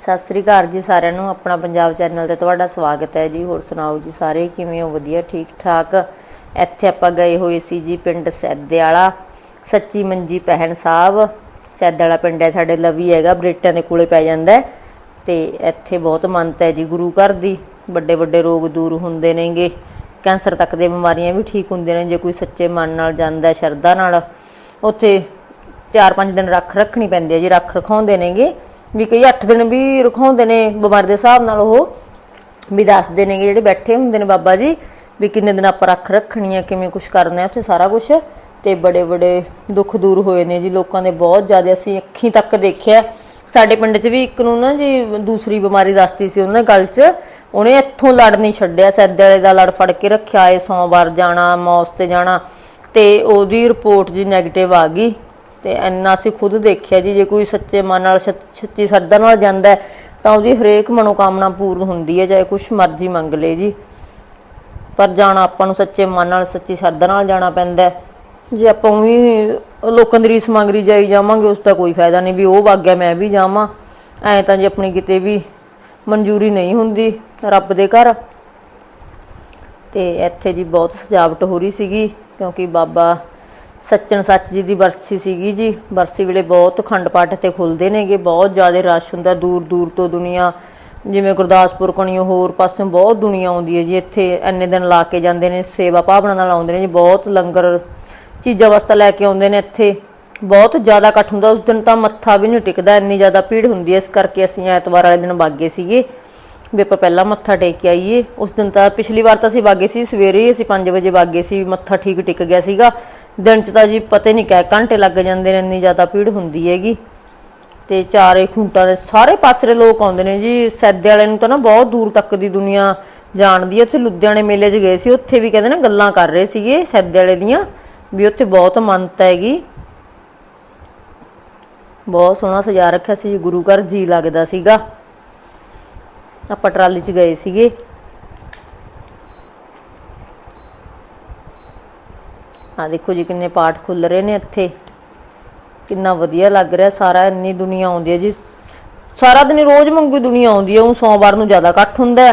ਸਤਿ ਸ੍ਰੀ ਅਕਾਲ ਜੀ ਸਾਰਿਆਂ ਨੂੰ, ਆਪਣਾ ਪੰਜਾਬ ਚੈਨਲ ਤੇ ਤੁਹਾਡਾ ਸਵਾਗਤ ਹੈ ਜੀ। ਹੋਰ ਸੁਣਾਓ ਜੀ ਸਾਰੇ, ਕਿਵੇਂ ਹੋ? ਵਧੀਆ ਠੀਕ ਠਾਕ ਇੱਥੇ ਆਪਾਂ ਗਏ ਹੋਏ ਸੀ ਜੀ ਪਿੰਡ ਸੈਦੇ ਵਾਲਾ ਸੱਚੀ ਮੰਜੀ ਪਹਿਨ ਸਾਹਿਬ। ਸੈਦੇ ਵਾਲਾ ਪਿੰਡ ਹੈ, ਸਾਡੇ ਲਵੀ ਹੈਗਾ, ਬ੍ਰਿਟਾਂ ਦੇ ਕੋਲੇ ਪੈ ਜਾਂਦਾ ਹੈ। ਤੇ ਇੱਥੇ ਬਹੁਤ ਮੰਨਤ ਹੈ ਜੀ ਗੁਰੂ ਘਰ ਦੀ। ਵੱਡੇ ਵੱਡੇ ਰੋਗ ਦੂਰ ਹੁੰਦੇ ਨੇਗੇ। ਕੈਂਸਰ ਤੱਕ ਦੇ ਬਿਮਾਰੀਆਂ ਵੀ ਠੀਕ ਹੁੰਦੀਆਂ ਨੇ, ਜੇ ਕੋਈ ਸੱਚੇ ਮਨ ਨਾਲ ਜਾਂਦਾ ਸ਼ਰਧਾ ਨਾਲ। ਉੱਥੇ 4-5 ਦਿਨ ਰੱਖ ਰੱਖਣੀ ਪੈਂਦੀ ਹੈ ਜੀ, ਰੱਖ ਰਖਾਉਂਦੇ ਨੇਗੇ। ਵੀ ਕਈ 8 ਦਿਨ ਵੀ ਰਖਾਉਂਦੇ ਨੇ ਬਿਮਾਰੀ ਦੇ ਹਿਸਾਬ ਨਾਲ ਉਹ। ਵੀ ਦੱਸਦੇ ਨੇ ਜਿਹੜੇ ਬੈਠੇ ਹੁੰਦੇ ਨੇ ਬਾਬਾ ਜੀ, ਵੀ ਕਿੰਨੇ ਦਿਨ ਆਪਾਂ ਰੱਖ ਰੱਖਣੀ ਆ, ਕਿਵੇਂ ਕੁਝ ਕਰਨਾ ਹੈ ਉੱਥੇ ਸਾਰਾ ਕੁਝ ਤੇ ਬੜੇ ਬੜੇ ਦੁੱਖ ਦੂਰ ਹੋਏ ਨੇ ਜੀ, ਲੋਕਾਂ ਦੇ ਬਹੁਤ ਜ਼ਿਆਦਾ ਅਸੀਂ ਅੱਖੀਂ ਤੱਕ ਦੇਖਿਆ। ਸਾਡੇ ਪਿੰਡ 'ਚ ਵੀ ਇੱਕ ਨੂੰ ਨਾ ਜੀ ਦੂਸਰੀ ਬਿਮਾਰੀ ਦੱਸਦੀ ਸੀ ਉਹਨੇ ਗਲ 'ਚ। ਉਹਨੇ ਇੱਥੋਂ ਲੜ ਨਹੀਂ ਛੱਡਿਆ, ਸੈਦੇ ਵਾਲੇ ਦਾ ਲੜ ਫੜ ਕੇ ਰੱਖਿਆ ਏ ਸੋਮਵਾਰ ਜਾਣਾ, ਮੌਸ ਤੇ ਜਾਣਾ। ਤੇ ਉਹਦੀ ਰਿਪੋਰਟ ਜੀ 네ਗੇਟਿਵ ਆ ਗਈ। ਤੇ ਇੰਨਾ ਅਸੀਂ ਖੁਦ ਦੇਖਿਆ ਜੀ, ਜੇ ਕੋਈ ਸੱਚੇ ਮਨ ਨਾਲ ਸੱਚ- ਸੱਚੀ ਸਰਦਾ ਨਾਲ ਜਾਂਦਾ ਤਾਂ ਉਹਦੀ ਹਰੇਕ ਮਨੋਕਾਮਨਾ ਪੂਰਨ ਹੁੰਦੀ ਹੈ, ਚਾਹੇ ਕੁਛ ਮਰਜ਼ੀ ਮੰਗ ਲੇ ਜੀ। ਪਰ ਜਾਣਾ ਆਪਾਂ ਨੂੰ ਸੱਚੇ ਮਨ ਨਾਲ, ਸੱਚੀ ਸਰਦਾ ਨਾਲ ਜਾਣਾ ਪੈਂਦਾ ਜੇ ਆਪਾਂ ਵੀ ਲੋਕਾਂ ਦੀ ਰੀਸ ਮੰਗ ਜਾਈ ਜਾਵਾਂਗੇ, ਉਸ ਦਾ ਕੋਈ ਫਾਇਦਾ ਨਹੀਂ ਵੀ ਉਹ ਵਗ ਮੈਂ ਵੀ ਜਾਵਾਂ। ਐ ਤਾਂ ਜੇ ਆਪਣੀ ਕਿਤੇ ਵੀ ਮਨਜ਼ੂਰੀ ਨਹੀਂ ਹੁੰਦੀ, ਰੱਬ ਦੇ ਘਰ। ਤੇ ਇੱਥੇ ਜੀ ਬਹੁਤ ਸਜਾਵਟ ਹੋ ਰਹੀ ਸੀਗੀ, ਕਿਉਂਕਿ ਬਾਬਾ ਸੱਚਨ ਸੱਚ ਜੀ ਦੀ ਬਰਸੀ ਸੀਗੀ ਜੀ। ਬਰਸੀ ਵੇਲੇ ਬਹੁਤ ਖੰਡ ਪਾਠ ਤੇ ਖੁੱਲਦੇ ਨੇਗੇ ਬਹੁਤ ਜ਼ਿਆਦਾ ਰਸ਼ ਹੁੰਦਾ ਦੂਰ ਦੂਰ ਤੋਂ ਦੁਨੀਆ। ਜਿਵੇਂ ਗੁਰਦਾਸਪੁਰ ਕਣੀਓ ਹੋਰ ਪਾਸਿਓਂ ਬਹੁਤ ਦੁਨੀਆ ਆਉਂਦੀ ਹੈ ਜੀ। ਇੱਥੇ ਇੰਨੇ ਦਿਨ ਲਾ ਕੇ ਜਾਂਦੇ ਨੇ, ਸੇਵਾ ਭਾਵਨਾ ਨਾਲ ਆਉਂਦੇ ਨੇ ਜੀ। ਬਹੁਤ ਲੰਗਰ ਚੀਜ਼ਾਂ ਵਸਤਾਂ ਲੈ ਕੇ ਆਉਂਦੇ ਨੇ ਇੱਥੇ। ਬਹੁਤ ਜ਼ਿਆਦਾ ਇਕੱਠ ਹੁੰਦਾ, ਉਸ ਦਿਨ ਤਾਂ ਮੱਥਾ ਵੀ ਨਹੀਂ ਟਿਕਦਾ, ਇੰਨੀ ਜ਼ਿਆਦਾ ਭੀੜ ਹੁੰਦੀ ਹੈ। ਇਸ ਕਰਕੇ ਅਸੀਂ ਐਤਵਾਰ ਵਾਲੇ ਦਿਨ ਬਾਗੇ ਸੀਗੇ ਵੀ ਆਪਾਂ ਪਹਿਲਾਂ ਮੱਥਾ ਟੇਕ ਕੇ ਆਈਏ। ਉਸ ਦਿਨ ਤਾਂ ਪਿਛਲੀ ਵਾਰ ਤਾਂ ਅਸੀਂ ਬਾਗੇ ਸੀ, ਸਵੇਰੇ ਹੀ ਅਸੀਂ 5 ਵਜੇ ਬਾਗੇ ਸੀ ਮੱਥਾ ਠੀਕ ਟਿਕ ਗਿਆ ਸੀਗਾ। ਦਿਨ ਚ ਤਾਂ ਜੀ ਪਤਾ ਨਹੀਂ ਕਿਹ ਘੰਟੇ ਲੱਗ ਜਾਂਦੇ ਨੇ, ਇੰਨੀ ਜ਼ਿਆਦਾ ਭੀੜ ਹੁੰਦੀ ਹੈਗੀ। ਤੇ ਚਾਰੇ ਖੂੰਟਾਂ ਦੇ ਸਾਰੇ ਪਾਸੇ ਲੋਕ ਆਉਂਦੇ ਨੇ ਜੀ, ਸੈਦੇ ਵਾਲੇ ਨੂੰ ਤਾਂ ਨਾ ਬਹੁਤ ਦੂਰ ਤੱਕ ਦੀ ਦੁਨੀਆ ਜਾਣਦੀ ਹੈ। ਉੱਥੇ ਲੁਧਿਆਣੇ ਮੇਲੇ 'ਚ ਗਏ ਸੀ, ਉੱਥੇ ਵੀ ਕਹਿੰਦੇ ਨਾ ਗੱਲਾਂ ਕਰ ਰਹੇ ਸੀਗੇ ਸੈਦੇ ਵਾਲੇ ਦੀਆਂ, ਵੀ ਉੱਥੇ ਬਹੁਤ ਮੰਨਤ ਹੈਗੀ। ਬਹੁਤ ਸੋਹਣਾ ਸਜਾ ਰੱਖਿਆ ਸੀ ਜੀ, ਗੁਰੂ ਘਰ ਜੀ ਲੱਗਦਾ ਸੀਗਾ। ਆਪਾਂ ਟਰਾਲੀ 'ਚ ਗਏ ਸੀਗੇ। ਆ ਦੇਖੋ ਜੀ ਕਿੰਨੇ ਪਾਠ ਖੁੱਲ ਰਹੇ ਨੇ ਇੱਥੇ। ਕਿੰਨਾ ਵਧੀਆ ਲੱਗ ਰਿਹਾ ਸਾਰਾ, ਇੰਨੀ ਦੁਨੀਆ ਆਉਂਦੀ ਹੈ ਜੀ। ਸਾਰਾ ਦਿਨ ਰੋਜ਼ ਮੰਗੂ ਦੁਨੀਆ ਆਉਂਦੀ ਹੈ, ਉਹ ਸੋਮਵਾਰ ਨੂੰ ਜ਼ਿਆਦਾ ਇਕੱਠ ਹੁੰਦਾ ਹੈ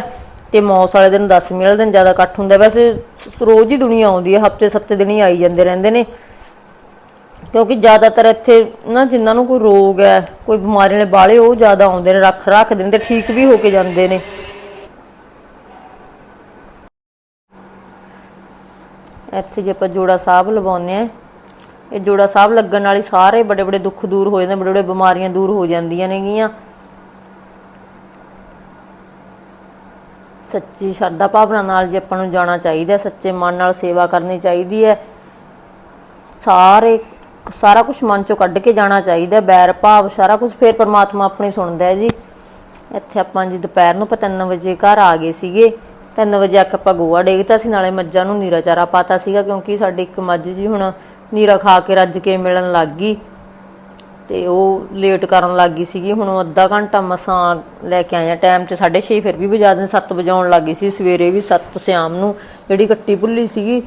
ਤੇ ਮੌਸ ਵਾਲੇ ਦਿਨ 10ਵੀਂ ਵਾਲੇ ਦਿਨ ਜ਼ਿਆਦਾ ਇਕੱਠ ਹੁੰਦਾ ਵੈਸੇ ਰੋਜ਼ ਹੀ ਦੁਨੀਆ ਆਉਂਦੀ ਹੈ, ਹਫ਼ਤੇ ਸੱਤੇ ਦਿਨ ਹੀ ਆਈ ਜਾਂਦੇ ਰਹਿੰਦੇ ਨੇ। ਕਿਉਂਕਿ ਜ਼ਿਆਦਾਤਰ ਇੱਥੇ ਨਾ ਜਿਨ੍ਹਾਂ ਨੂੰ ਕੋਈ ਰੋਗ ਹੈ, ਕੋਈ ਬਿਮਾਰੀ ਵਾਲੇ ਬਾਲੇ ਉਹ ਜ਼ਿਆਦਾ ਆਉਂਦੇ ਨੇ, ਰੱਖ ਰੱਖਦੇ ਨੇ ਤੇ ਠੀਕ ਵੀ ਹੋ ਕੇ ਜਾਂਦੇ ਨੇ। ਇੱਥੇ ਜੇ ਆਪਾਂ ਜੋੜਾ ਸਾਹਿਬ ਲਵਾਉਂਦੇ ਆ ਇਹ ਜੋੜਾ ਸਾਹਿਬ ਲੱਗਣ ਨਾਲ ਹੀ ਸਾਰੇ ਬੜੇ ਬੜੇ ਦੁੱਖ ਦੂਰ ਹੋ ਜਾਂਦੇ ਬੜੇ ਬੜੇ ਬਿਮਾਰੀਆਂ ਦੂਰ ਹੋ ਜਾਂਦੀਆਂ ਨੇਗੀਆਂ। ਸੱਚੀ ਸ਼ਰਧਾ ਭਾਵਨਾ ਨਾਲ ਜੇ ਆਪਾਂ ਨੂੰ ਜਾਣਾ ਚਾਹੀਦਾ ਸੱਚੇ ਮਨ ਨਾਲ ਸੇਵਾ ਕਰਨੀ ਚਾਹੀਦੀ ਹੈ। ਸਾਰੇ ਸਾਰਾ ਕੁਝ ਮਨ ਚੋਂ ਕੱਢ ਕੇ ਜਾਣਾ ਚਾਹੀਦਾ ਹੈ, ਬੈਰ ਭਾਵ ਸਾਰਾ ਕੁਝ ਫੇਰ ਪ੍ਰਮਾਤਮਾ ਆਪਣੀ ਸੁਣਦਾ ਹੈ ਜੀ। ਇੱਥੇ ਆਪਾਂ ਜੀ ਦੁਪਹਿਰ ਨੂੰ ਆਪਾਂ 3 ਵਜੇ ਘਰ ਆ ਗਏ ਸੀਗੇ। 3 ਵਜੇ ਆ ਕੇ ਆਪਾਂ ਗੋਆ ਡੇਗਤਾ ਸੀ, ਨਾਲੇ ਮੱਝਾਂ ਨੂੰ ਨੀਰਾ ਚਾਰਾ ਪਾਤਾ ਸੀਗਾ, ਕਿਉਂਕਿ ਸਾਡੀ ਇੱਕ ਮੱਝ ਜੀ ਹੁਣ ਨੀਰਾ ਖਾ ਕੇ ਰੱਜ ਕੇ ਮਿਲਣ ਲੱਗ ਗਈ ਤੇ ਉਹ ਲੇਟ ਕਰਨ ਲੱਗ ਗਈ ਸੀਗੀ। ਹੁਣ ਉਹ ਅੱਧਾ ਘੰਟਾ ਮਸਾਂ ਲੈ ਕੇ ਆਇਆ ਟਾਈਮ ਤੇ 6:30 ਫਿਰ ਵੀ ਵਜਾ ਦਿੰਦੇ 7 ਵਜਾਉਣ ਲੱਗ ਗਈ ਸੀ, ਸਵੇਰੇ ਵੀ 7 ਸ਼ਾਮ ਨੂੰ ਜਿਹੜੀ ਕੱਟੀ ਭੁੱਲੀ ਸੀਗੀ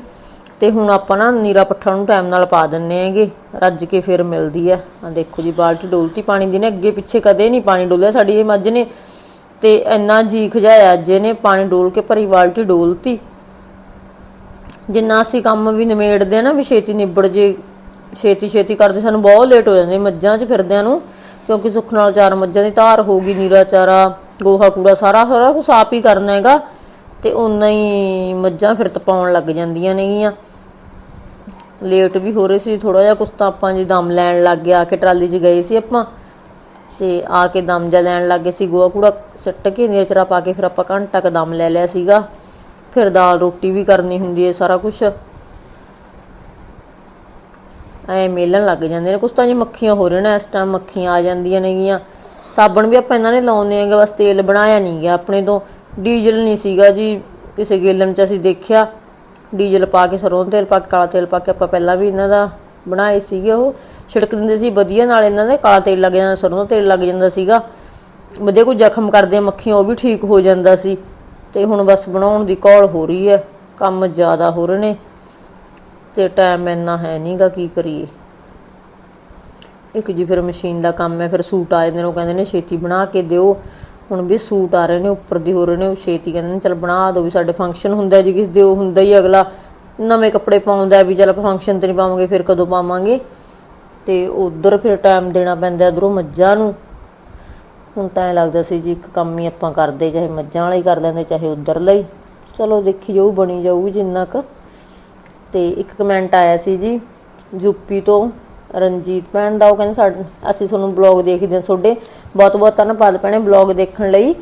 ਤੇ ਹੁਣ ਆਪਾਂ ਨਾ ਨੀਰਾ ਪੱਠਾ ਨੂੰ ਟਾਈਮ ਨਾਲ ਪਾ ਦਿੰਨੇ ਹੈਗੇ, ਰੱਜ ਕੇ ਫਿਰ ਮਿਲਦੀ ਆ। ਆ ਦੇਖੋ ਜੀ, ਬਾਲਟੀ ਡੋਲਤੀ ਪਾਣੀ ਦੀ ਨੇ, ਅੱਗੇ ਪਿੱਛੇ ਕਦੇ ਨਹੀਂ ਪਾਣੀ ਡੋਲਿਆ। ਸਾਡੀ ਇਹ ਮੱਝ ਨੇ ਤੇ ਇੰਨਾ ਜੀ ਖਜਾਇਆ ਅੱਜ ਇਹਨੇ ਪਾਣੀ ਡੋਲ ਕੇ ਭਰੀ ਬਾਲਟੀ ਡੋਲਤੀ। ਜਿੰਨਾ ਅਸੀਂ ਕੰਮ ਵੀ ਨਿਮੇੜਦੇ ਆ ਨਾ ਵੀ ਛੇਤੀ ਨਿਬੜ ਜੇ, ਛੇਤੀ ਛੇਤੀ ਕਰਦੇ, ਸਾਨੂੰ ਬਹੁਤ ਲੇਟ ਹੋ ਜਾਂਦੇ, ਮੱਝਾਂ 'ਚ ਫਿਰਦਿਆਂ ਨੂੰ, ਕਿਉਂਕਿ ਸੁੱਖ ਨਾਲ ਚਾਰ ਮੱਝਾਂ ਦੀ ਧਾਰ ਹੋਊਗੀ ਨੀਰਾ ਚਾਰਾ, ਗੋਹਾ ਕੂੜਾ ਸਾਰਾ ਸਾਰਾ ਕੁਛ ਆਪ ਹੀ ਕਰਨਾ ਹੈਗਾ, ਤੇ ਉਨਾ ਹੀ ਮੱਝਾਂ ਫਿਰ ਤਪਾਉਣ ਲੱਗ ਜਾਂਦੀਆਂ ਨੇਗੀਆਂ। ਲੇਟ ਵੀ ਹੋ ਰਹੇ ਸੀ ਥੋੜਾ ਜਿਹਾ ਕੁਛ ਤਾਂ ਆਪਾਂ ਜੀ ਦਮ ਲੈਣ ਲੱਗ ਗਿਆ ਕਿ ਟਰਾਲੀ 'ਚ ਗਏ ਸੀ ਆਪਾਂ। ਤੇ ਆ ਕੇ ਦਮ ਜਾ ਲੈਣ ਲੱਗੇ ਸੀ, ਗੋਹਾ ਕੂੜਾ ਸਿੱਟ ਕੇ ਨੇਚਰਾ ਪਾ ਕੇ ਫਿਰ ਆਪਾਂ ਘੰਟਾ ਕ ਦਮ ਲੈ ਲਿਆ ਸੀਗਾ। ਫਿਰ ਦਾਲ ਰੋਟੀ ਵੀ ਕਰਨੀ ਹੁੰਦੀ ਹੈ ਸਾਰਾ ਕੁਝ ਐ ਮੇਲਣ ਲੱਗ ਜਾਂਦੇ ਨੇ, ਕੁਛ ਤਾਂ ਜੀ ਮੱਖੀਆਂ ਹੋ ਰਹੀਆਂ ਇਸ ਟਾਈਮ ਮੱਖੀਆਂ ਆ ਜਾਂਦੀਆਂ ਨੇਗੀਆਂ। ਸਾਬਣ ਵੀ ਆਪਾਂ ਇਹਨਾਂ ਨੇ ਲਾਉਂਦੇ ਆਂਗੇ ਬਸ ਤੇਲ ਬਣਾਇਆ ਨਹੀਂ ਗਿਆ। ਆਪਣੇ ਤੋਂ ਡੀਜ਼ਲ ਨਹੀਂ ਸੀਗਾ ਜੀ, ਕਿਸੇ ਗੇਲਣ 'ਚ ਅਸੀਂ ਦੇਖਿਆ। ਡੀਜ਼ਲ ਪਾ ਕੇ ਸਰੋਂ ਤੇਲ ਪਾ ਕੇ, ਕਾਲਾ ਤੇਲ ਪਾ ਕੇ ਆਪਾਂ ਪਹਿਲਾਂ ਵੀ ਇਹਨਾਂ ਦਾ ਬਣਾਏ ਸੀਗੇ ਉਹ। ਛਿੜਕ ਦਿੰਦੇ ਸੀ, ਵਧੀਆ ਨਾਲ ਇਹਨਾਂ ਦੇ ਕਾਲਾ ਤੇਲ ਲੱਗ ਜਾਂਦਾ, ਸਰੋਂ ਦਾ ਤੇਲ ਲੱਗ ਜਾਂਦਾ ਸੀਗਾ। ਵਧੀਆ ਕੋਈ ਜ਼ਖਮ ਕਰਦੇ ਮੱਖੀਆਂ, ਉਹ ਵੀ ਠੀਕ ਹੋ ਜਾਂਦਾ ਸੀ। ਤੇ ਹੁਣ ਬਸ ਬਣਾਉਣ ਦੀ ਕੌਲ ਹੋ ਰਹੀ ਹੈ, ਕੰਮ ਜ਼ਿਆਦਾ ਹੋ ਰਹੇ ਨੇ। ਤੇ ਟਾਈਮ ਇੰਨਾ ਹੈ ਨਹੀਂਗਾ ਕੀ ਕਰੀਏ। ਇੱਕ ਜੀ ਫਿਰ ਮਸ਼ੀਨ ਦਾ ਕੰਮ ਹੈ, ਫਿਰ ਸੂਟ ਆ ਜਾਂਦੇ ਨੇ, ਉਹ ਕਹਿੰਦੇ ਨੇ ਛੇਤੀ ਬਣਾ ਕੇ ਦਿਓ। ਹੁਣ ਵੀ ਸੂਟ ਆ ਰਹੇ ਨੇ, ਉੱਪਰ ਦੀ ਹੋ ਰਹੇ ਨੇ, ਉਹ ਛੇਤੀ ਕਹਿੰਦੇ ਨੇ, ਚਲ ਬਣਾ ਦਿਓ ਵੀ ਸਾਡੇ ਫੰਕਸ਼ਨ ਹੁੰਦਾ ਜੀ ਕਿਸ ਦੇ ਉਹ ਹੁੰਦਾ ਹੀ ਅਗਲਾ। ਨਵੇਂ ਕੱਪੜੇ ਪਾਉਂਦਾ ਵੀ ਚਲ ਫੰਕਸ਼ਨ ਤੇ ਨਹੀਂ ਪਾਵਾਂਗੇ, ਫਿਰ ਕਦੋਂ ਪਾਵਾਂਗੇ? ਤੇ ਉਧਰ ਫਿਰ ਟਾਈਮ ਦੇਣਾ ਪੈਂਦਾ ਇਧਰੋਂ ਮੱਝਾਂ ਨੂੰ। ਹੁਣ ਤਾਂ ਐ ਲੱਗਦਾ ਸੀ ਜੀ ਇੱਕ ਕੰਮ ਹੀ ਆਪਾਂ ਕਰਦੇ, ਚਾਹੇ ਮੱਝਾਂ ਵਾਲਾ ਹੀ ਕਰ ਲੈਂਦੇ, ਚਾਹੇ ਉਧਰ ਲਈ ਚਲੋ ਦੇਖੀ ਜਾਊ, ਬਣੀ ਜਾਊ ਜਿੰਨਾ ਕੁ। ਤੇ ਇੱਕ ਕਮੈਂਟ ਆਇਆ ਸੀ ਜੀ, ਯੂਪੀ ਤੋਂ ਰਣਜੀਤ ਭੈਣ ਦਾ, ਉਹ ਕਹਿੰਦੇ ਸਾਡੇ, ਅਸੀਂ ਤੁਹਾਨੂੰ ਬਲੌਗ ਦੇਖਦੇ ਹਾਂ ਤੁਹਾਡੇ। ਬਹੁਤ ਬਹੁਤ ਧੰਨਵਾਦ ਭੈਣੇ ਬਲੌਗ ਦੇਖਣ ਲਈ।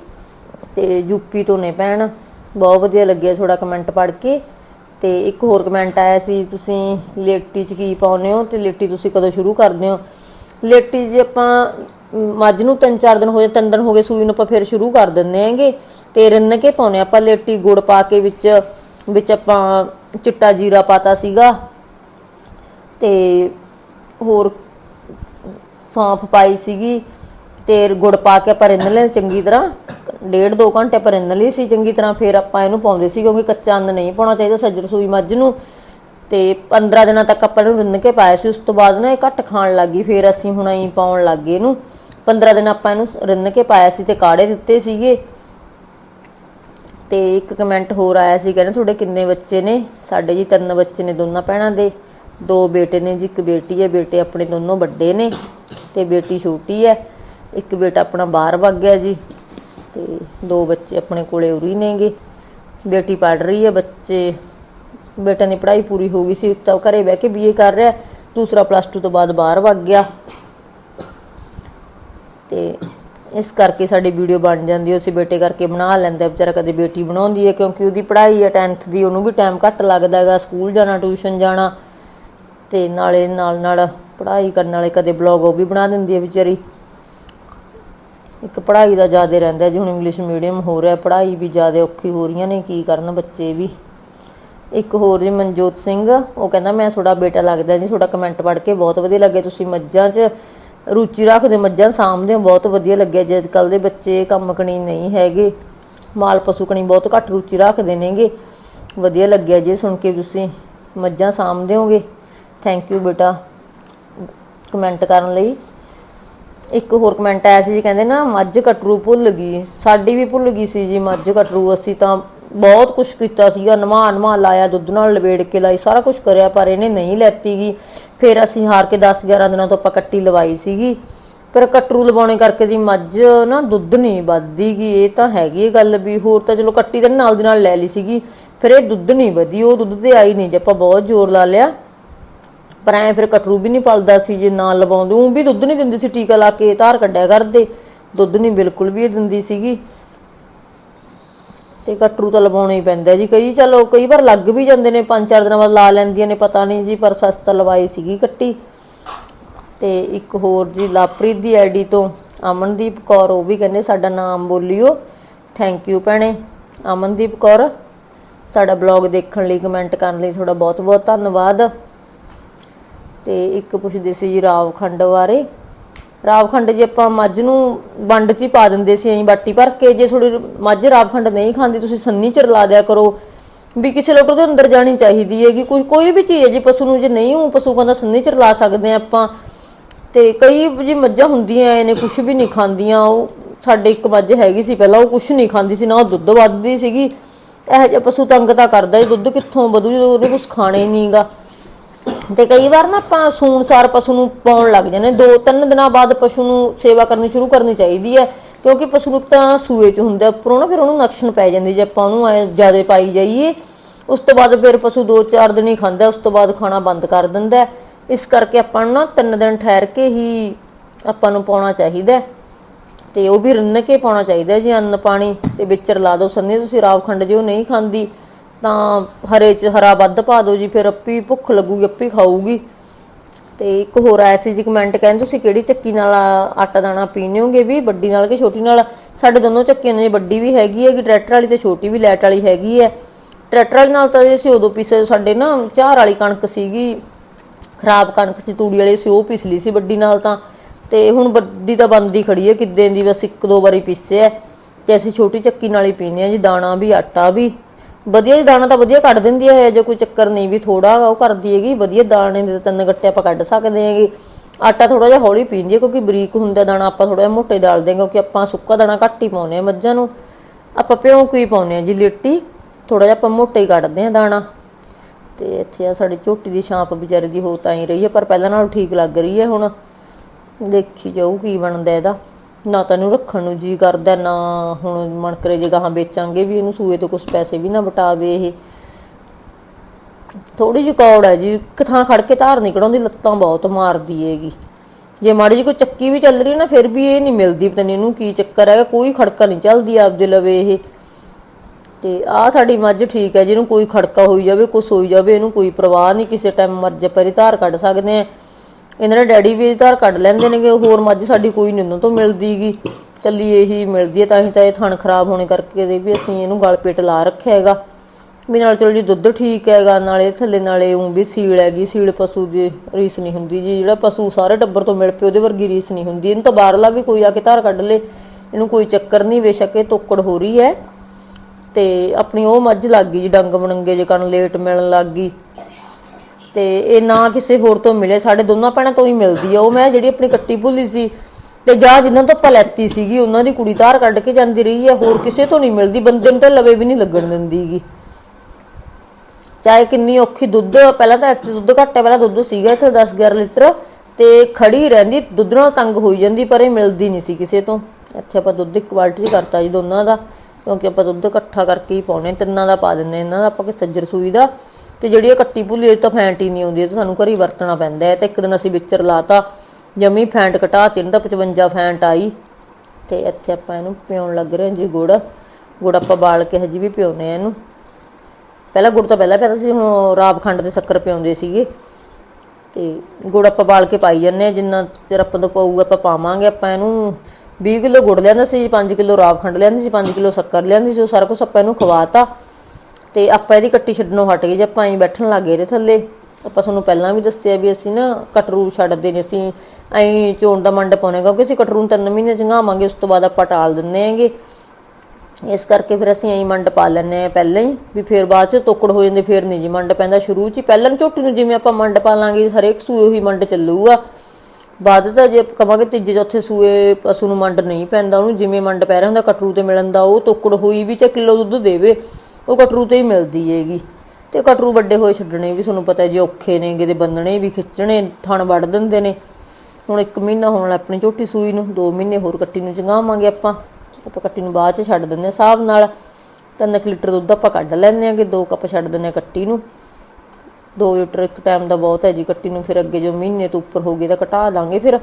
ਤੇ ਯੂਪੀ ਤੋਂ ਨੇ ਭੈਣ। ਬਹੁਤ ਵਧੀਆ ਲੱਗਿਆ ਤੁਹਾਡਾ ਕਮੈਂਟ ਪੜ੍ਹ ਕੇ। ਤੇ ਇੱਕ ਹੋਰ ਕਮੈਂਟ ਆਇਆ ਸੀ, ਤੁਸੀਂ ਲੇਟੀ ਚ ਕੀ ਪਾਉਨੇ ਹੋ ਤੇ ਲੇਟੀ ਤੁਸੀਂ ਕਦੋਂ ਸ਼ੁਰੂ ਕਰਦੇ ਹੋ? ਲੇਟੀ ਜੇ ਆਪਾਂ ਮੱਝ ਨੂੰ ਤਿੰਨ ਚਾਰ ਦਿਨ ਹੋ ਗਏ, ਤਿੰਨ ਦਿਨ ਹੋ ਗਏ ਸੂਈ ਨੂੰ ਆਪਾਂ ਫਿਰ ਸ਼ੁਰੂ ਕਰ ਦਿੰਦੇ ਆਂਗੇ ਤੇ ਰਿੰਨ ਕੇ ਪਾਉਨੇ ਆਪਾਂ ਲੇਟੀ ਗੁੜ ਪਾ ਕੇ ਵਿੱਚ ਵਿੱਚ ਆਪਾਂ ਚਿੱਟਾ ਜੀਰਾ ਪਾਤਾ ਸੀਗਾ ਤੇ ਹੋਰ ਸੌਂਫ ਪਾਈ ਸੀਗੀ ਤੇ ਗੁੜ ਪਾ ਕੇ ਆਪਾਂ ਰਿੰਨ ਲਿਆ ਚੰਗੀ ਤਰ੍ਹਾਂ। ਡੇਢ ਦੋ ਘੰਟੇ ਆਪਾਂ ਰਿੰਨ ਲਈ ਸੀ, ਚੰਗੀ ਤਰ੍ਹਾਂ ਫਿਰ ਆਪਾਂ ਇਹਨੂੰ ਪਾਉਂਦੇ ਸੀ ਕਿਉਂਕਿ ਕੱਚਾ ਅੰਨ ਨਹੀਂ ਪਾਉਣਾ ਚਾਹੀਦਾ ਸੱਜਰ ਸੂਈ ਮੱਝ ਨੂੰ। ਤੇ 15 ਦਿਨਾਂ ਤੱਕ ਆਪਾਂ ਇਹਨੂੰ ਰਿੰਨ ਕੇ ਪਾਇਆ ਸੀ, ਉਸ ਤੋਂ ਬਾਅਦ ਨਾ ਇਹ ਘੱਟ ਖਾਣ ਲੱਗੀ ਫਿਰ ਅਸੀਂ ਹੁਣ ਐਂ ਪਾਉਣ ਲੱਗੇ ਇਹਨੂੰ। 15 ਦਿਨ ਆਪਾਂ ਇਹਨੂੰ ਰਿੰਨ ਕੇ ਪਾਇਆ ਸੀ ਤੇ ਕਾੜੇ ਦਿੱਤੇ ਸੀਗੇ। ਤੇ ਇੱਕ ਕਮੈਂਟ ਹੋਰ ਆਇਆ ਸੀ, ਕਹਿੰਦੇ ਤੁਹਾਡੇ ਕਿੰਨੇ ਬੱਚੇ ਨੇ? ਸਾਡੇ ਜੀ ਤਿੰਨ ਬੱਚੇ ਨੇ ਦੋਨਾਂ ਭੈਣਾਂ ਦੇ। ਦੋ ਬੇਟੇ ਨੇ ਜੀ, ਇੱਕ ਬੇਟੀ ਹੈ, ਬੇਟੇ ਆਪਣੇ ਦੋਨੋਂ ਵੱਡੇ ਨੇ ਤੇ ਬੇਟੀ ਛੋਟੀ ਹੈ। ਇੱਕ ਬੇਟਾ ਆਪਣਾ ਬਾਹਰ ਵਗ ਗਿਆ ਜੀ। ਤੇ ਦੋ ਬੱਚੇ ਆਪਣੇ ਕੋਲੇ ਉਰੀ ਨੇਗੇ। ਬੇਟੀ ਪੜ ਰਹੀ ਹੈ, ਬੱਚੇ, ਬੇਟਾ ਦੀ ਪੜ੍ਹਾਈ ਪੂਰੀ ਹੋ ਗਈ ਸੀ ਇੱਕ ਤਾਂ ਘਰੇ ਬਹਿ ਕੇ ਬੀਏ ਕਰ ਰਿਹਾ। ਦੂਸਰਾ ਪਲੱਸ 2 ਤੋਂ ਬਾਅਦ ਬਾਹਰ ਵਗ ਗਿਆ। ਤੇ ਇਸ ਕਰਕੇ ਸਾਡੀ ਵੀਡੀਓ ਬਣ ਜਾਂਦੀ ਹੈ। ਅਸੀਂ ਬੇਟੇ ਕਰਕੇ ਬਣਾ ਲੈਂਦਾ ਆ ਵਿਚਾਰਾ ਕਦੇ ਬੇਟੀ ਬਣਾਉਂਦੀ ਹੈ ਕਿਉਂਕਿ ਉਹਦੀ ਪੜ੍ਹਾਈ ਹੈ 10th ਦੀ, ਉਹਨੂੰ ਵੀ ਟਾਈਮ ਘੱਟ ਲੱਗਦਾ ਹੈਗਾ। ਸਕੂਲ ਜਾਣਾ ਟਿਊਸ਼ਨ ਜਾਣਾ ਤੇ ਨਾਲੇ ਨਾਲ ਨਾਲ ਪੜ੍ਹਾਈ ਕਰਨ ਵਾਲੇ ਕਦੇ ਬਲੌਗ ਉਹ ਵੀ ਬਣਾ ਦਿੰਦੀ ਹੈ ਵਿਚਾਰੀ। ਇੱਕ ਪੜ੍ਹਾਈ ਦਾ ਜ਼ਿਆਦਾ ਰਹਿੰਦਾ ਜੀ ਹੁਣ ਇੰਗਲਿਸ਼ ਮੀਡੀਅਮ ਹੋ ਰਿਹਾ ਪੜ੍ਹਾਈ ਵੀ ਜ਼ਿਆਦਾ ਔਖੀ ਹੋ ਰਹੀਆਂ ਨੇ ਕੀ ਕਰਨ ਬੱਚੇ ਵੀ। ਇੱਕ ਹੋਰ ਜੀ ਮਨਜੋਤ ਸਿੰਘ ਉਹ ਕਹਿੰਦਾ ਮੈਂ ਤੁਹਾਡਾ ਬੇਟਾ ਲੱਗਦਾ ਜੀ ਤੁਹਾਡਾ ਕਮੈਂਟ ਪੜ੍ਹ ਕੇ ਬਹੁਤ ਵਧੀਆ ਲੱਗਿਆ ਤੁਸੀਂ ਮੱਝਾਂ 'ਚ ਰੁਚੀ ਰੱਖਦੇ ਹੋ, ਮੱਝਾਂ ਸਾਂਭਦੇ ਹੋ ਬਹੁਤ ਵਧੀਆ ਲੱਗਿਆ ਜੀ ਅੱਜ ਕੱਲ ਦੇ ਬੱਚੇ ਕੰਮ ਕਣੀ ਨਹੀਂ ਹੈਗੇ। ਮਾਲ ਪਸ਼ੂ ਕਣੀ ਬਹੁਤ ਘੱਟ ਰੁਚੀ ਰੱਖਦੇ ਨੇਗੇ। ਵਧੀਆ ਲੱਗਿਆ ਜੀ ਸੁਣ ਕੇ ਤੁਸੀਂ ਮੱਝਾਂ ਸਾਂਭਦੇ ਹੋਗੇ। ਥੈਂਕ ਯੂ ਬੇਟਾ। ਕਮੈਂਟ ਕਰਨ ਲਈ। ਇੱਕ ਹੋਰ ਕਮੈਂਟ ਆਇਆ ਸੀ ਜੀ, ਕਹਿੰਦੇ ਨਾ ਮੱਝ ਕਟਰੂ ਭੁੱਲ ਗਈ। ਸਾਡੀ ਵੀ ਭੁੱਲ ਗਈ ਸੀ ਜੀ ਮੱਝ ਕਟਰੂ। ਅਸੀਂ ਤਾਂ ਬਹੁਤ ਕੁਝ ਕੀਤਾ ਸੀਗਾ ਨਮਾ ਨਮਾ ਲਾਇਆ, ਦੁੱਧ ਨਾਲ ਲਵੇੜ ਕੇ ਲਾਈ, ਸਾਰਾ ਕੁਝ ਕਰਿਆ, ਪਰ ਇਹਨੇ ਨਹੀਂ ਲੈਤੀਗੀ ਫਿਰ ਅਸੀਂ ਹਾਰ ਕੇ 10 11 ਦਿਨਾਂ ਤੋਂ ਆਪਾਂ ਕੱਟੀ ਲਵਾਈ ਸੀਗੀ। ਪਰ ਕਟਰੂ ਲਵਾਉਣੇ ਕਰਕੇ ਦੀ ਮੱਝ ਨਾ ਦੁੱਧ ਨਹੀਂ ਵੱਧਦੀ ਗੀ। ਇਹ ਤਾਂ ਹੈਗੀ ਇਹ ਗੱਲ ਵੀ, ਹੋਰ ਤਾਂ ਚਲੋ ਕੱਟੀ ਤਾਂ ਨਾਲ ਦੀ ਨਾਲ ਲੈ ਲਈ ਸੀਗੀ। ਫਿਰ ਇਹ ਦੁੱਧ ਨਹੀਂ ਵਧੀ, ਉਹ ਦੁੱਧ ਤੇ ਆਈ ਨਹੀਂ ਜੇ, ਆਪਾਂ ਬਹੁਤ ਜ਼ੋਰ ਲਾ ਲਿਆ। ਪਰ ਐ ਫਿਰ ਕਟਰੂ ਵੀ ਨਹੀਂ ਪਲਦਾ ਸੀ, ਜੇ ਨਾ ਲਵਾਉਂਦੇ ਉਹ ਵੀ ਦੁੱਧ ਨਹੀਂ ਦਿੰਦੀ ਸੀ ਟੀਕਾ ਲਾ ਕੇ, ਧਾਰ ਕੱਢਿਆ ਕਰਦੇ। ਦੁੱਧ ਨਹੀਂ ਬਿਲਕੁਲ ਵੀ ਦਿੰਦੀ ਸੀਗੀ। ਤੇ ਕਟਰੂ ਤਾਂ ਲਵਾਉਣਾ ਹੀ ਪੈਂਦਾ ਜੀ। ਕਈ ਚਲੋ, ਕਈ ਵਾਰ ਲੱਗ ਵੀ ਜਾਂਦੇ ਨੇ, ਪੰਜ ਚਾਰ ਦਿਨਾਂ ਬਾਅਦ ਲਾ ਲੈਂਦੀਆਂ ਨੇ, ਪਤਾ ਨਹੀਂ ਜੀ, ਪਰ ਸਸਤਾ ਲਵਾਈ ਸੀਗੀ ਕੱਟੀ। ਤੇ ਇੱਕ ਹੋਰ ਜੀ, ਲਾਪ੍ਰੀਤ ਦੀ ਆਈਡੀ ਤੋਂ ਅਮਨਦੀਪ ਕੌਰ, ਉਹ ਵੀ ਕਹਿੰਦੇ ਸਾਡਾ ਨਾਮ ਬੋਲਿਓ। ਥੈਂਕ ਯੂ ਭੈਣੇ। ਅਮਨਦੀਪ ਕੌਰ, ਸਾਡਾ ਬਲੌਗ ਦੇਖਣ ਲਈ, ਕਮੈਂਟ ਕਰਨ ਲਈ ਤੁਹਾਡਾ ਬਹੁਤ ਬਹੁਤ ਧੰਨਵਾਦ। ਤੇ ਇੱਕ ਪੁੱਛਦੇ ਸੀ ਜੀ ਰਾਵਖੰਡ ਬਾਰੇ। ਰਾਵਖੰਡ ਜੇ ਆਪਾਂ ਮੱਝ ਨੂੰ ਵੰਡ 'ਚ ਹੀ ਪਾ ਦਿੰਦੇ ਸੀ, ਐਂ ਬਾਟੀ ਭਰ ਕੇ, ਜੇ ਥੋੜੀ ਮੱਝ ਰਾਵਖੰਡ ਨਹੀਂ ਖਾਂਦੀ, ਤੁਸੀਂ ਸੰਨੀ ਚ ਰਲਾ ਦਿਆ ਕਰੋ। ਵੀ ਕਿਸੇ ਲੋਟੋ ਦੇ ਅੰਦਰ ਜਾਣੀ ਚਾਹੀਦੀ ਹੈਗੀ। ਕੁਝ ਕੋਈ ਵੀ ਚੀਜ਼ ਹੈ ਜੀ, ਪਸ਼ੂ ਨੂੰ ਜੇ ਨਹੀਂ ਉਹ ਪਸ਼ੂ ਕਹਿੰਦਾ ਸੰਨੀ ਚ ਰਲਾ ਸਕਦੇ ਆ ਆਪਾਂ। ਤੇ ਕਈ ਜੀ ਮੱਝਾਂ ਹੁੰਦੀਆਂ ਐ ਨੇ ਕੁਝ ਵੀ ਨਹੀਂ ਖਾਂਦੀਆਂ। ਉਹ ਸਾਡੇ ਇੱਕ ਮੱਝ ਹੈਗੀ ਸੀ ਪਹਿਲਾਂ, ਉਹ ਕੁਝ ਨਹੀਂ ਖਾਂਦੀ ਸੀ, ਨਾ ਉਹ ਦੁੱਧ ਵੱਧਦੀ ਸੀਗੀ। ਇਹੋ ਜਿਹਾ ਪਸ਼ੂ ਤੰਗ ਤਾਂ ਕਰਦਾ ਜੀ, ਦੁੱਧ ਕਿੱਥੋਂ ਵਧੂ ਜਦੋਂ ਉਹਨੇ ਕੁਝ ਖਾਣਾ ਹੀ ਨਹੀਂਗਾ ਤੇ ਕਈ ਵਾਰ ਨਾ ਆਪਾਂ ਸੂਣਸਾਰ ਪਸ਼ੂ ਨੂੰ ਪਾਉਣ ਲੱਗ ਜਾਂਦੇ ਦੋ ਤਿੰਨ ਦਿਨਾਂ ਬਾਅਦ ਪਸ਼ੂ ਨੂੰ ਸੇਵਾ ਕਰਨੀ ਸ਼ੁਰੂ ਕਰਨੀ ਚਾਹੀਦੀ ਹੈ, ਕਿਉਂਕਿ ਪਸ਼ੂ ਨੂੰ ਇੱਕ ਤਾਂ ਸੂਏ ਚ ਹੁੰਦਾ, ਉੱਪਰੋਂ ਨਾ ਫਿਰ ਉਹਨੂੰ ਨਕਸ਼ਨ ਪੈ ਜਾਂਦੀ, ਜੇ ਆਪਾਂ ਉਹਨੂੰ ਐ ਜ਼ਿਆਦਾ ਪਾਈ ਜਾਈਏ, ਉਸ ਤੋਂ ਬਾਅਦ ਫਿਰ ਪਸ਼ੂ 2-4 ਦਿਨ ਹੀ ਖਾਂਦਾ, ਉਸ ਤੋਂ ਬਾਅਦ ਖਾਣਾ ਬੰਦ ਕਰ ਦਿੰਦਾ ਇਸ ਕਰਕੇ ਆਪਾਂ ਨੂੰ ਨਾ ਤਿੰਨ ਦਿਨ ਠਹਿਰ ਕੇ ਹੀ ਆਪਾਂ ਨੂੰ ਪਾਉਣਾ ਚਾਹੀਦਾ ਤੇ ਉਹ ਵੀ ਰਿੰਨ ਕੇ ਪਾਉਣਾ ਚਾਹੀਦਾ ਹੈ ਜੀ, ਅੰਨ ਪਾਣੀ ਤੇ ਵਿੱਚ ਰਲਾ ਦਿਓ। ਸੰਨੇ, ਤੁਸੀਂ ਰਾਵਖੰਡ ਜੇ ਉਹ ਨਹੀਂ ਖਾਂਦੀ ਤਾਂ ਹਰੇ ਚ ਹਰਾ ਵੱਧ ਪਾ ਦਿਓ ਜੀ, ਫਿਰ ਅੱਪੀ ਭੁੱਖ ਲੱਗੂਗੀ ਅੱਪੀ ਖਾਊਗੀ। ਤੇ ਇੱਕ ਹੋਰ ਆਇਆ ਸੀ ਜੀ ਕਮੈਂਟ ਕਹਿੰਦੇ, ਤੁਸੀਂ ਕਿਹੜੀ ਚੱਕੀ ਨਾਲ ਆਟਾ ਦਾਣਾ ਪੀਂਦੇ ਹੋਗੇ ਵੀ, ਵੱਡੀ ਨਾਲ ਕਿ ਛੋਟੀ ਨਾਲ? ਸਾਡੇ ਦੋਨੋਂ ਚੱਕੀਆਂ ਨੇ, ਵੱਡੀ ਵੀ ਹੈਗੀ ਹੈ ਕਿ ਟਰੈਕਟਰ ਵਾਲੀ ਤੇ ਛੋਟੀ ਵੀ ਲੈਟ ਵਾਲੀ ਹੈਗੀ ਹੈ। ਟਰੈਕਟਰ ਵਾਲੀ ਨਾਲ ਤਾਂ ਜੀ ਅਸੀਂ ਉਦੋਂ ਪੀਸੇ, ਸਾਡੇ ਨਾ ਝਾਰ ਵਾਲੀ ਕਣਕ ਸੀਗੀ, ਖਰਾਬ ਕਣਕ ਸੀ, ਤੂੜੀ ਵਾਲੀ ਸੀ ਉਹ ਪੀਸ ਲਈ ਸੀ ਵੱਡੀ ਨਾਲ ਤਾਂ। ਤੇ ਹੁਣ ਵੱਡੀ ਤਾਂ ਬੰਦੀ ਖੜੀ ਹੈ, ਕਿੱਦਾਂ ਦੀ ਬਸ ਇੱਕ ਦੋ ਵਾਰੀ ਪੀਸੇ ਹੈ। ਤੇ ਅਸੀਂ ਛੋਟੀ ਚੱਕੀ ਨਾਲ ਹੀ ਪੀਂਦੇ ਆ ਜੀ, ਦਾਣਾ ਵੀ, ਆਟਾ ਵੀ। ਵਧੀਆ ਜੀ, ਦਾਣਾ ਤਾਂ ਵਧੀਆ ਕੱਢ ਦਿੰਦੀ ਹੈ ਜੇ ਕੋਈ ਚੱਕਰ ਨਹੀਂ ਵੀ ਥੋੜਾ ਉਹ ਕਰਦੀ ਹੈਗੀ, ਵਧੀਆ ਦਾਣੇ ਦੇ ਤਿੰਨ ਗੱਟੇ ਆਪਾਂ ਕੱਢ ਸਕਦੇ ਹੈਗੇ। ਆਟਾ ਥੋੜਾ ਜਿਹਾ ਹੌਲੀ ਪੀਂਦੀ ਹੈ ਕਿਉਂਕਿ ਬਰੀਕ ਹੁੰਦਾ ਦਾਣਾ, ਆਪਾਂ ਥੋੜਾ ਜਿਹਾ ਮੋਟੇ ਡਾਲ ਦੇ, ਕਿਉਂਕਿ ਆਪਾਂ ਸੁੱਕਾ ਦਾਣਾ ਘੱਟ ਹੀ ਪਾਉਂਦੇ ਆ ਮੱਝਾਂ ਨੂੰ। ਆਪਾਂ ਪਿਓ ਕੀ ਪਾਉਂਦੇ ਆ ਜੀ, ਲਿੱਟੀ ਥੋੜਾ ਜਿਹਾ ਆਪਾਂ ਮੋਟੇ ਹੀ ਕੱਢਦੇ ਆ ਦਾਣਾ। ਤੇ ਇੱਥੇ ਆ ਸਾਡੀ ਝੋਟੀ ਦੀ ਛਾਂਪ ਵਿਚਾਰੀ ਦੀ ਹੋ ਤਾਂ ਹੀ ਰਹੀ ਹੈ ਪਰ ਪਹਿਲਾਂ ਨਾਲੋਂ ਠੀਕ ਲੱਗ ਰਹੀ ਹੈ ਹੁਣ। ਦੇਖੀ ਜਾਊ ਕੀ ਬਣਦਾ ਇਹਦਾ। ਨਾ ਤਾਂ ਇਹਨੂੰ ਰੱਖਣ ਨੂੰ ਜੀ ਕਰਦਾ, ਨਾ ਹੁਣ ਮਨ ਕਰੇ ਜੇ ਗਾਹਾਂ ਵੇਚਾਂਗੇ ਵੀ ਇਹਨੂੰ ਸੂਏ ਤੋਂ ਕੁਝ ਪੈਸੇ ਵੀ ਨਾ ਬਟਾਵੇ ਇਹ। ਥੋੜੀ ਜਿਹੀ ਕੌੜ ਹੈ ਜੀ, ਇੱਕ ਥਾਂ ਖੜ ਕੇ ਧਾਰ ਨਹੀਂ ਕਢਾਉਂਦੀ, ਲੱਤਾਂ ਬਹੁਤ ਮਾਰਦੀ ਹੈਗੀ। ਜੇ ਮਾੜੀ ਜੀ ਕੋਈ ਚੱਕੀ ਵੀ ਚੱਲ ਰਹੀ ਨਾ, ਫਿਰ ਵੀ ਇਹ ਨਹੀਂ ਮਿਲਦੀ ਪਤਾ ਨਹੀਂ ਇਹਨੂੰ ਕੀ ਚੱਕਰ ਹੈਗਾ, ਕੋਈ ਖੜਕਾ ਨਹੀਂ ਚੱਲਦੀ ਆਪਦੇ ਲਵੇ ਇਹ। ਤੇ ਆ ਸਾਡੀ ਮੱਝ ਠੀਕ ਹੈ, ਜਿਹਨੂੰ ਕੋਈ ਖੜਕਾ ਹੋਈ ਜਾਵੇ, ਕੁਛ ਹੋਈ ਜਾਵੇ, ਇਹਨੂੰ ਕੋਈ ਪਰਵਾਹ ਨਹੀਂ ਕਿਸੇ ਟਾਈਮ ਮਰ ਜੇ ਧਾਰ ਕੱਢ ਸਕਦੇ ਆ ਇਹਨਾਂ ਦੇ ਡੈਡੀ ਵੀ ਧਾਰ ਕੱਢ ਲੈਂਦੇ ਨੇਗੇ, ਹੋਰ ਮੱਝ ਸਾਡੀ ਕੋਈ ਨਹੀਂ ਉਹਨਾਂ ਤੋਂ ਮਿਲਦੀਗੀ। ਚੱਲੀ ਇਹੀ ਮਿਲਦੀ ਹੈ ਤਾਂ ਹੀ ਤਾਂ ਇਹ ਥਣ ਖਰਾਬ ਹੋਣੇ ਕਰਕੇ ਦੇ ਵੀ ਅਸੀਂ ਇਹਨੂੰ ਗਲ ਪੇਟ ਲਾ ਰੱਖਿਆ ਹੈਗਾ। ਵੀ ਨਾਲ ਚਲੋ ਜੀ ਦੁੱਧ ਠੀਕ ਹੈਗਾ, ਨਾਲੇ ਥੱਲੇ ਨਾਲੇ ਉਂ ਵੀ ਸੀਲ ਹੈਗੀ, ਸੀਲ ਪਸ਼ੂ ਦੀ ਰੀਸ ਨਹੀਂ ਹੁੰਦੀ ਜੀ। ਜਿਹੜਾ ਪਸ਼ੂ ਸਾਰੇ ਟੱਬਰ ਤੋਂ ਮਿਲ ਪਏ, ਉਹਦੇ ਵਰਗੀ ਰੀਸ ਨਹੀਂ ਹੁੰਦੀ। ਇਹਨੂੰ ਤਾਂ ਬਾਹਰਲਾ ਵੀ ਕੋਈ ਆ ਕੇ ਧਾਰ ਕੱਢ ਲੇ, ਇਹਨੂੰ ਕੋਈ ਚੱਕਰ ਨਹੀਂ, ਬੇਸ਼ੱਕ ਇਹ ਤੋਕੜ ਹੋ ਰਹੀ ਹੈ। ਤੇ ਆਪਣੀ ਉਹ ਮੱਝ ਲੱਗ ਗਈ ਜੀ, ਡੰਗ ਬਣੰਗੇ ਜੇ ਕਰਨ, ਲੇਟ ਮਿਲਣ ਲੱਗ ਗਈ। ਤੇ ਇਹ ਨਾ ਕਿਸੇ ਹੋਰ ਤੋਂ ਮਿਲੇ, ਸਾਡੇ ਦੋਨਾਂ ਭੈਣਾਂ ਤੋਂ ਹੀ ਮਿਲਦੀ ਆ। ਉਹ ਮੈਂ ਜਿਹੜੀ ਆਪਣੀ ਕੱਟੀ ਭੁੱਲੀ ਸੀ ਤੇ ਜਾਂ ਜਿਨ੍ਹਾਂ ਤੋਂ ਪਲੈਤੀ ਸੀਗੀ, ਉਹਨਾਂ ਦੀ ਕੁੜੀ ਧਾਰ ਕੱਢ ਕੇ ਜਾਂਦੀ ਰਹੀ ਹੈ ਹੋਰ ਕਿਸੇ ਤੋਂ ਨਹੀਂ ਮਿਲਦੀ, ਬੰਦੇ ਨੂੰ ਤਾਂ ਲਵੇ ਵੀ ਨਹੀਂ ਲੱਗਣ ਦਿੰਦੀਗੀ ਚਾਹੇ ਕਿੰਨੀ ਔਖੀ ਦੁੱਧ, ਪਹਿਲਾਂ ਤਾਂ ਇੱਥੇ ਦੁੱਧ ਘੱਟ ਹੈ, ਪਹਿਲਾਂ ਦੁੱਧ ਸੀਗਾ ਇੱਥੇ 10 11 ਲੀਟਰ, ਤੇ ਖੜੀ ਰਹਿੰਦੀ, ਦੁੱਧ ਨਾਲ ਤੰਗ ਹੋਈ ਜਾਂਦੀ, ਪਰ ਇਹ ਮਿਲਦੀ ਨਹੀਂ ਸੀ ਕਿਸੇ ਤੋਂ। ਇੱਥੇ ਆਪਾਂ ਦੁੱਧ ਇੱਕ ਬਾਲਟੀ 'ਚ ਕਰਤਾ ਜੀ ਦੋਨਾਂ ਦਾ, ਕਿਉਂਕਿ ਆਪਾਂ ਦੁੱਧ ਇਕੱਠਾ ਕਰਕੇ ਹੀ ਪਾਉਣੇ, ਤਿੰਨਾਂ ਦਾ ਪਾ ਦਿੰਦੇ ਇਹਨਾਂ ਦਾ ਆਪਾਂ ਕਿ ਸੱਜਰ ਸੂਈ ਦਾ। ਤੇ ਜਿਹੜੀ ਇਹ ਕੱਟੀ ਭੁੱਲੀ ਤਾਂ ਫੈਂਟ ਹੀ ਨਹੀਂ ਆਉਂਦੀ, ਇਹ ਤਾਂ ਸਾਨੂੰ ਘਰੀ ਵਰਤਣਾ ਪੈਂਦਾ ਹੈ। ਤੇ ਇੱਕ ਦਿਨ ਅਸੀਂ ਵਿਚਰ ਲਾਤਾ, ਜਮੀ ਫੈਂਟ ਘਟਾ ਤਿੰਨ ਤਾਂ 55 ਫੈਂਟ ਆਈ। ਤੇ ਇੱਥੇ ਆਪਾਂ ਇਹਨੂੰ ਪਿਉਣ ਲੱਗ ਰਹੇ ਹਾਂ ਜੀ ਗੁੜ। ਗੁੜ ਆਪਾਂ ਬਾਲ ਕੇ ਹਜੇ ਵੀ ਪਿਉਨੇ ਆ ਇਹਨੂੰ। ਪਹਿਲਾਂ ਗੁੜ ਤਾਂ ਪਹਿਲਾਂ ਪਿਆਦਾ ਸੀ, ਹੁਣ ਰਾਬ ਖੰਡ ਤੇ ਸ਼ੱਕਰ ਪਿਆਉਂਦੇ ਸੀਗੇ। ਤੇ ਗੁੜ ਆਪਾਂ ਬਾਲ ਕੇ ਪਾਈ ਜਾਂਦੇ ਆ ਜਿੰਨਾ ਚਿਰ ਆਪਾਂ ਤੋਂ ਪਊਗਾ ਆਪਾਂ ਪਾਵਾਂਗੇ। ਆਪਾਂ ਇਹਨੂੰ 20 ਕਿਲੋ ਗੁੜ ਲਿਆਂਦਾ ਸੀ 5 ਕਿਲੋ ਰਾਬ ਖੰਡ ਲਿਆਂਦੀ ਸੀ 5 ਕਿਲੋ ਸ਼ੱਕਰ ਲਿਆਂਦੀ ਸੀ, ਉਹ ਸਾਰਾ ਕੁਝ ਆਪਾਂ ਇਹਨੂੰ ਖਵਾਤਾ। ਤੇ ਆਪਾਂ ਇਹਦੀ ਕੱਟੀ ਛੱਡਣੋਂ ਹਟ ਗਏ ਜੇ ਆਪਾਂ ਐਂ ਬੈਠਣ ਲੱਗੇ ਇਹਦੇ ਥੱਲੇ। ਆਪਾਂ ਤੁਹਾਨੂੰ ਪਹਿਲਾਂ ਵੀ ਦੱਸਿਆ ਵੀ ਅਸੀਂ ਨਾ ਕਟਰੂ ਛੱਡਦੇ ਨੇ ਅਸੀਂ ਐਂ ਚੋਣ ਦਾ ਮੰਡ ਪਾਉਣੇ, ਕਿਉਂਕਿ ਅਸੀਂ ਕਟਰੂ ਨੂੰ ਤਿੰਨ ਮਹੀਨੇ ਚੰਗਾਵਾਂਗੇ ਉਸ ਤੋਂ ਬਾਅਦ ਆਪਾਂ ਟਾਲ ਦਿੰਦੇ ਆਂਗੇ ਇਸ ਕਰਕੇ ਫਿਰ ਅਸੀਂ ਐਂ ਮੰਡ ਪਾ ਲੈਂਦੇ ਆ ਪਹਿਲਾਂ ਹੀ, ਵੀ ਫਿਰ ਬਾਅਦ ਚ ਤੋਕੜ ਹੋ ਜਾਂਦੇ, ਫਿਰ ਨਹੀਂ ਜੀ ਮੰਡ ਪੈਂਦਾ। ਸ਼ੁਰੂ ਚ ਹੀ ਪਹਿਲਾਂ ਨੂੰ ਝੋਟੀ ਨੂੰ ਜਿਵੇਂ ਆਪਾਂ ਮੰਡ ਪਾ ਲਾਂਗੇ ਹਰੇਕ ਸੂਏ ਉਹੀ ਮੰਡ ਚੱਲੂਗਾ। ਬਾਅਦ ਤਾਂ ਜੇ ਕਵਾਂਗੇ ਤੀਜੇ, ਚੌਥੇ ਸੂਏ ਪਸ਼ੂ ਨੂੰ ਮੰਡ ਨਹੀਂ ਪੈਂਦਾ, ਉਹਨੂੰ ਜਿਵੇਂ ਮੰਡ ਪੈ ਰਿਹਾ ਹੁੰਦਾ ਕਟਰੂ ਤੇ ਮਿਲਣ ਦਾ, ਉਹ ਤੋਕੜ ਹੋਈ ਵੀ ਚਾ ਕਿਲੋ ਦੁੱਧ ਦੇਵੇ। ਉਹ ਕਟਰੂ ਤੇ ਹੀ ਮਿਲਦੀ ਹੈਗੀ। ਤੇ ਕਟਰੂ ਵੱਡੇ ਹੋਏ ਛੱਡਣੇ ਵੀ ਤੁਹਾਨੂੰ ਪਤਾ ਜੇ ਔਖੇ ਨੇਗੇ ਤੇ ਬੰਨਣੇ ਵੀ, ਖਿੱਚਣੇ, ਥਣ ਵੱਢ ਦਿੰਦੇ ਨੇ। ਹੁਣ 1 ਮਹੀਨਾ ਹੋਣ ਆਪਣੀ ਝੋਟੀ ਸੂਈ ਨੂੰ 2 ਮਹੀਨੇ ਹੋਰ ਕੱਟੀ ਨੂੰ ਚੰਗਾਵਾਂਗੇ ਆਪਾਂ। ਆਪਾਂ ਕੱਟੀ ਨੂੰ ਬਾਅਦ ਚ ਛੱਡ ਦਿੰਦੇ ਹਾਂ ਹਿਸਾਬ ਨਾਲ। ਤਿੰਨ ਕੁ ਲੀਟਰ ਦੁੱਧ ਆਪਾਂ ਕੱਢ ਲੈਂਦੇ ਆਂਗੇ ਦੋ ਕੱਪ ਛੱਡ ਦਿੰਦੇ ਹਾਂ ਕੱਟੀ ਨੂੰ। 2 ਲੀਟਰ ਇੱਕ ਟਾਈਮ ਦਾ ਬਹੁਤ ਹੈ ਜੀ ਕੱਟੀ ਨੂੰ, ਫਿਰ ਅੱਗੇ ਜੋ ਮਹੀਨੇ ਤੋਂ ਉੱਪਰ ਹੋ ਗਈ ਤਾਂ ਘਟਾ ਦਾਂਗੇ ਫਿਰ।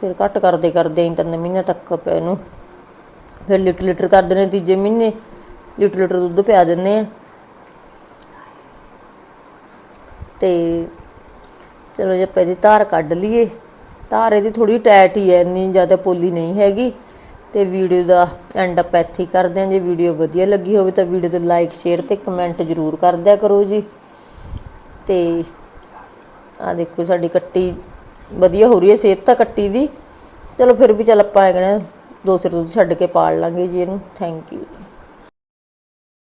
ਫਿਰ ਘੱਟ ਕਰਦੇ ਕਰਦੇ ਅਸੀਂ ਤਿੰਨ ਮਹੀਨੇ ਤੱਕ ਪੈ ਨੂੰ ਫਿਰ ਲੀਟਰ ਲੀਟਰ ਕਰ ਦਿੰਦੇ ਤੀਜੇ ਮਹੀਨੇ। ਲੀਟਰ ਲੀਟਰ ਦੁੱਧ ਪਿਆ ਦਿੰਦੇ ਆ। ਤੇ ਚਲੋ ਜੇ ਆਪਾਂ ਇਹਦੀ ਧਾਰ ਕੱਢ ਲਈਏ, ਧਾਰ ਇਹਦੀ ਥੋੜੀ ਟਾਈਟ ਹੀ ਹੈ, ਇੰਨੀ ਜ਼ਿਆਦਾ ਪੋਲੀ ਨਹੀਂ ਹੈਗੀ। ਤੇ ਵੀਡੀਓ ਦਾ ਐਂਡ ਅਪ ਇੱਥੇ ਕਰਦੇ ਹਾਂ। ਜੇ ਵੀਡੀਓ ਵਧੀਆ ਲੱਗੀ ਹੋਵੇ ਤਾਂ ਵੀਡੀਓ ਤੇ ਲਾਈਕ ਸ਼ੇਅਰ ਤੇ ਕਮੈਂਟ ਜ਼ਰੂਰ ਕਰ ਦਿਆ ਕਰੋ ਜੀ। ਤੇ ਆ ਦੇਖੋ ਸਾਡੀ ਕੱਟੀ ਵਧੀਆ ਹੋ ਰਹੀ ਹੈ, ਸਿਹਤ ਤਾਂ ਕੱਟੀ ਦੀ। ਚਲੋ ਫਿਰ ਵੀ ਚੱਲ ਆਪਾਂ ਐ ਕਹਿੰਦੇ ਦੋ ਸਿਰ ਦੁੱਧ ਛੱਡ ਕੇ ਪਾਲ ਲਾਂਗੇ ਜੀ ਇਹਨੂੰ। Thank you